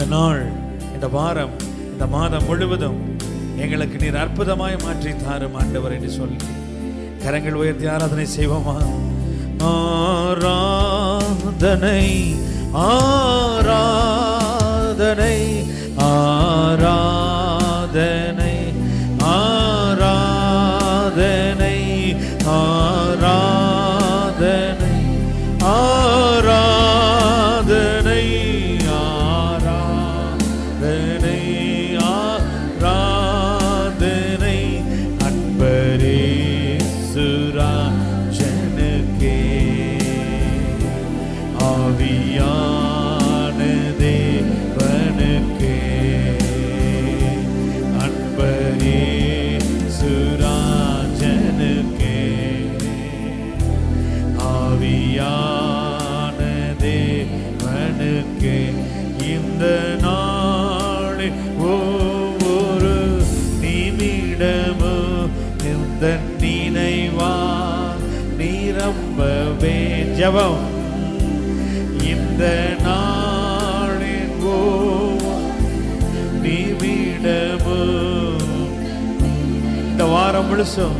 இந்த நாள் இந்த வாரம் இந்த மாதம் முழுவதும் எங்களுக்கு நீர் அற்புதமாய் மாற்றி தாரும் ஆண்டவர் என்று சொல்லி. கரங்கள் உயர்த்தி ஆராதனை செய்வோமா? ஆராதனை ஆராதனை ஆரா ஜபம். இந்த நாளின் ஒவ்வொரு நிமிடமும் இந்த வாரம் முழுசும்.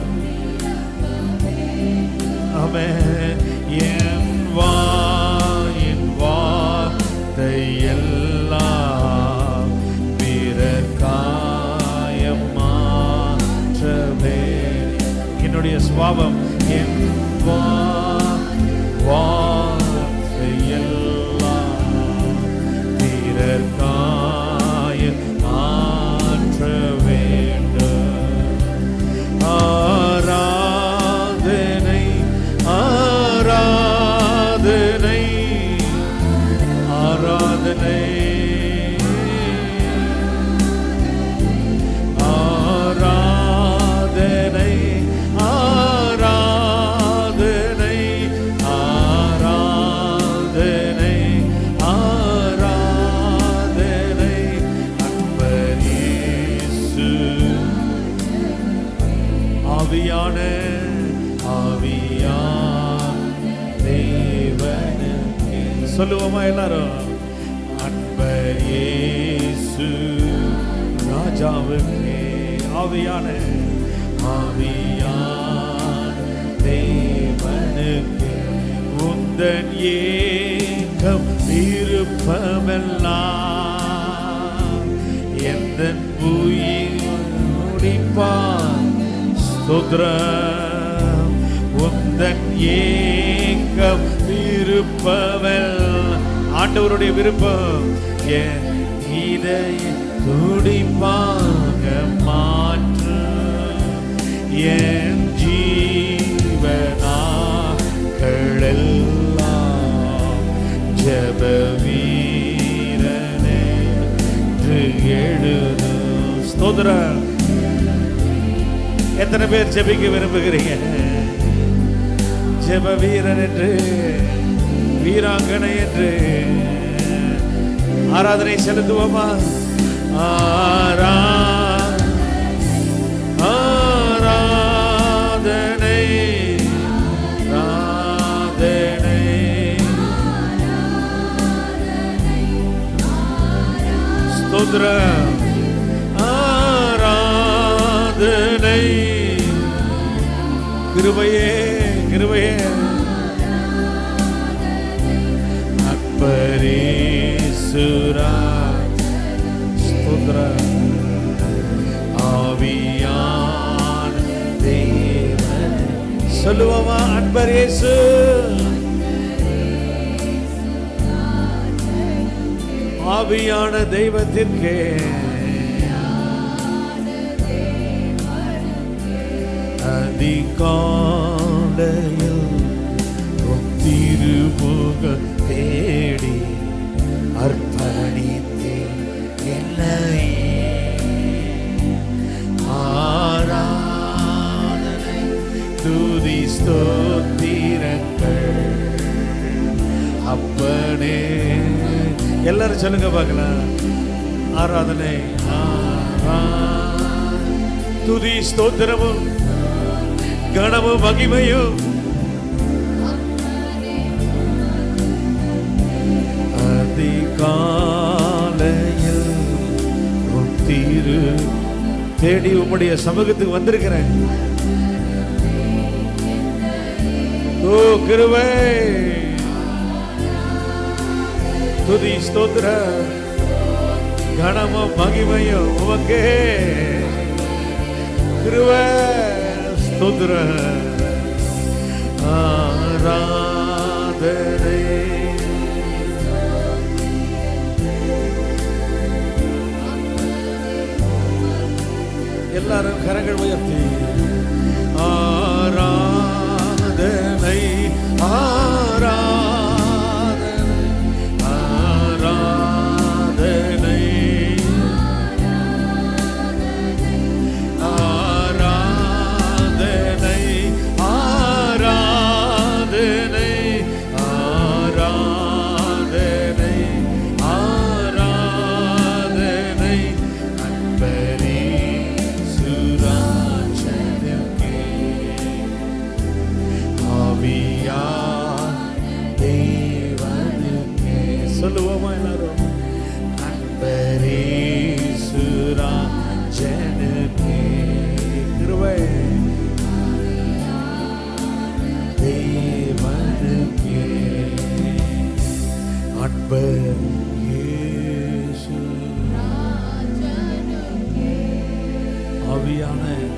ஆமென். என் வாயின் வார்த்தை எல்லாம் பிறர் காயம் மாற்றவே என்னுடைய சுவாபம் ஆவியான ஆவியான் தேவனுக்கே. சொல்லுவோமா எல்லாரும்? அன்பர் இயேசு ராஜாவுக்கே ஆவியான ஆவியான் தேவனுக்கு. உந்தன் ஏக்கம் இருப்பமெல்லாம் சுத்ரம். உந்தன் ஏக்கம் விருப்பவள் ஆண்டவருடைய விருப்பம் என் இதய துடிப்பாக மாற்று. என் ஜீவனாக்களெல்லாம் ஜபவீரனே எழுது ஸ்தோத்ரம் எத்தனை பேர் ஜெபிக்க விரும்புகிறீங்க? ஜெப வீரன் என்று வீராங்கனை என்று. ஆராதனை செலுத்துவோமா? ஆரா ஆராதனை ராதனை ஸ்தோத்ரம் கிருபையே கிருபையே. அக்பரேசுரா ஸ்தோத்திரம். ஆவியான் தேவன். சொல்லுவோமா அன்பரேசு? ஆவியான தெய்வத்திற்கே. அதிகாலையில் உம் திருமுக தேடி அர்ப்பணித்தே என்னை ஆராதனை துதி ஸ்தோத்திரங்கள். அப்பனே. எல்லாரும் சொல்லுங்க பார்க்கலாம். ஆராதனை ஆரா- துதி ஸ்தோத்திரமும் கனமும் மகிமையும் அதிகாலையில் தீரு தேடி உம்முடைய சமூகத்துக்கு வந்திருக்கிறேன். ஓ கிருவை துதி ஸ்தோத்திர. கணமும் மகிமையும் உமக்கே. கிருவை ஸ்தோத்திர ஆராதனை. எல்லாரும் கரங்கள் உயர்த்தி. ஆராதனை ஆ இயேசு ஆவியான